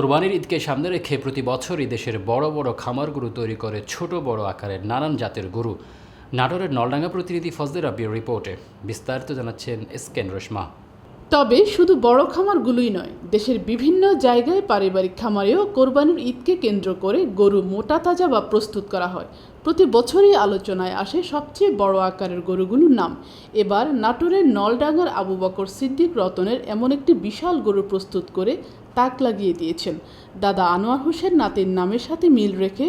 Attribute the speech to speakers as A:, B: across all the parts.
A: কোরবানির ঈদকে সামনে রেখে প্রতি বছরই দেশের বড় বড় খামার গরু তৈরি করে ছোট বড় আকারের নানান জাতের গরু। নাটোরের নলডাঙ্গা প্রতিনিধি ফজদের রাবির রিপোর্টে বিস্তারিত জানাচ্ছেন এসকেন রশমা
B: তবে শুধু বড় খামারগুলোই নয়, দেশের বিভিন্ন জায়গায় পারিবারিক খামারেও কোরবানির ঈদকে কেন্দ্র করে গরু মোটা, তাজা বা প্রস্তুত করা হয়। প্রতি বছরই আলোচনায় আসে সবচেয়ে বড় আকারের গরুগুলোর নাম। এবার নাটোরের নলডাঙ্গার আবু বকর সিদ্দিক রতনের এমন একটি বিশাল গরু প্রস্তুত করে তাক লাগিয়ে দিয়েছেন। দাদা আনোয়ার হোসেন নাতির নামের সাথে মিল রেখে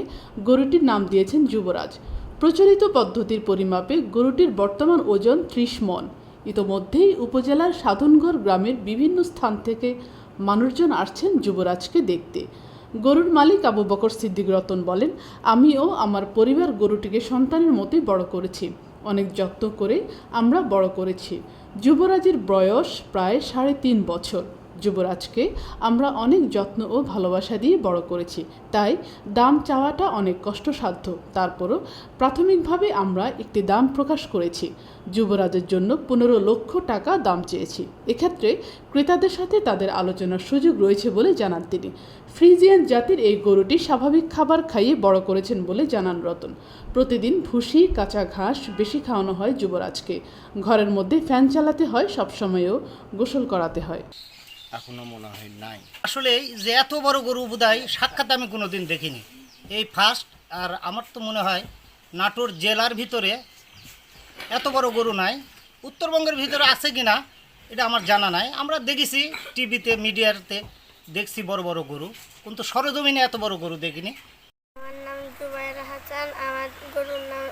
B: গরুটির নাম দিয়েছেন যুবরাজ। প্রচলিত পদ্ধতির পরিমাপে গরুটির বর্তমান ওজন ত্রিশ মন। ইতোমধ্যেই উপজেলার সাধনগড় গ্রামের বিভিন্ন স্থান থেকে মানুষজন আসছেন যুবরাজকে দেখতে। গরুর মালিক আবু বকর সিদ্দিক রতন বলেন, আমিও আমার পরিবার গরুটিকে সন্তানের মতোই বড় করেছি। অনেক যত্ন করে আমরা বড় করেছি। যুবরাজের বয়স প্রায় সাড়ে তিন বছর। যুবরাজকে আমরা অনেক যত্ন ও ভালোবাসা দিয়ে বড় করেছি। তাই দাম চাওয়াটা অনেক কষ্টসাধ্য। তারপরও প্রাথমিকভাবে আমরা একটি দাম প্রকাশ করেছি। যুবরাজের জন্য পনেরো লক্ষ টাকা দাম চেয়েছি। এক্ষেত্রে ক্রেতাদের সাথে তাদের আলোচনার সুযোগ রয়েছে বলে জানান তিনি। ফ্রিজিয়ান জাতির এই গরুটি স্বাভাবিক খাবার খাইয়ে বড় করেছেন বলে জানান রতন। প্রতিদিন ভুসি, কাঁচা ঘাস বেশি খাওয়ানো হয় যুবরাজকে। ঘরের মধ্যে ফ্যান চালাতে হয়, সবসময়েও গোসল করাতে হয়।
C: এখনও মনে হয় নাই। আসলে এই যে এত বড় গরু বোধহয় সাক্ষাৎ আমি কোনোদিন দেখিনি। এই ফার্স্ট আর আমার তো মনে হয় নাটোর জেলার ভিতরে এত বড় গরু নাই। উত্তরবঙ্গের ভিতরে আছে কি না এটা আমার জানা নাই। আমরা দেখেছি টিভিতে মিডিয়াতে দেখছি বড় বড় গরু। কিন্তু সরজমিনে এত বড় গরু দেখিনি।
D: আমার নাম জুবাইর হাসান আমার গরুর নাম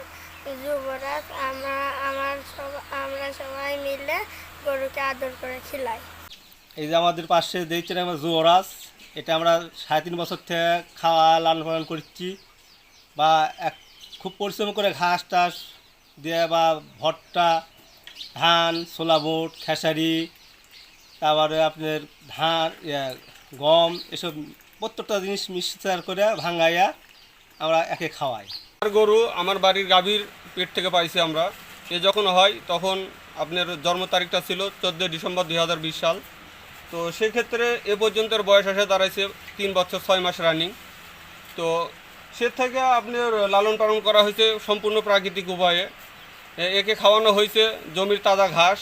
D: যুবরাজ। আমরা আমার সব আমরা সবাই মিলে গরুকে আদর করে খিলাই।
E: এই যে আমাদের পাশে দেখছেন আমরা যুবরাজ। এটা আমরা সাড়ে তিন বছর থেকে খাওয়া লালন পালন করছি বা এক খুব পরিশ্রম করে ঘাস টাস দিয়ে বা ভট্টা ধান ছোলা খেসারি তারপরে আপনার ধান ইয়া, গম এসব প্রত্যেকটা জিনিস মিক্সচার করে ভাঙাইয়া আমরা একে খাওয়াই।
F: আর গরু আমার বাড়ির গাভীর পেট থেকে পাইছি আমরা। এ যখন হয় তখন আপনার জন্ম তারিখটা ছিল চোদ্দোই ডিসেম্বর দুই হাজার বিশ সাল। তো সেক্ষেত্রে এ পর্যন্ত বয়স আসে দাঁড়াইছে তিন বছর ছয় মাস রানিং। তো সে থেকে আপনার লালন পালন করা হয়েছে সম্পূর্ণ প্রাকৃতিক উপায়ে। একে খাওয়ানো হয়েছে জমির তাজা ঘাস,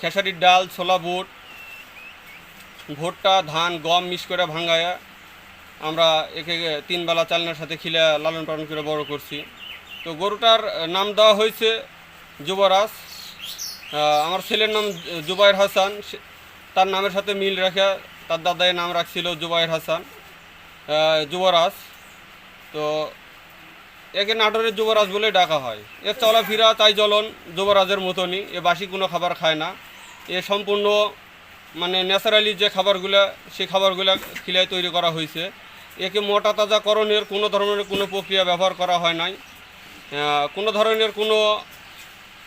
F: খেসারির ডাল, ছোলা বুট, ভুট্টা, ধান, গম মিক্স করে ভাঙ্গায়া আমরা একে তিন বেলা চালনার সাথে খিলে লালন পালন করে বড় করছি। তো গরুটার নাম দেওয়া হয়েছে যুবরাজ। আমার ছেলের নাম জুবাইর হাসান। তার নামের সাথে মিল রেখে তার দাদাই নাম রাখছিল জুবাইর হাসান যুবরাজ। তো একে নাটোরের যুবরাজ বলে ডাকা হয়। এর চলাফেরা, তাই জ্বলন যুবরাজের মতনই। এ বাসি কোনো খাবার খায় না। এ সম্পূর্ণ মানে ন্যাচারালি যে খাবারগুলো, সেই খাবারগুলো খিলায় তৈরি করা হয়েছে। একে মোটা তাজাকরণের কোনো ধরনের কোনো প্রক্রিয়া ব্যবহার করা হয় নাই। কোনো ধরনের কোনো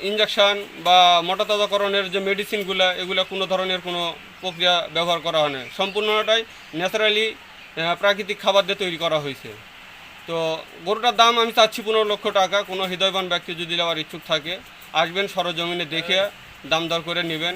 F: ইঞ্জেকশান বা মোটা তাজাকরণের যে মেডিসিনগুলো, এগুলো কোনো ধরনের কোনো প্রক্রিয়া ব্যবহার করা হয় না সম্পূর্ণটাই ন্যাচারালি প্রাকৃতিক খাবার দিয়ে তৈরি করা হয়েছে। তো গরুটার দাম আমি চাচ্ছি পনেরো লক্ষ টাকা। কোনো হৃদয়বান ব্যক্তি যদি নেওয়ার ইচ্ছুক থাকে, আসবেন সরজমিনে দেখে দাম দর করে নেবেন।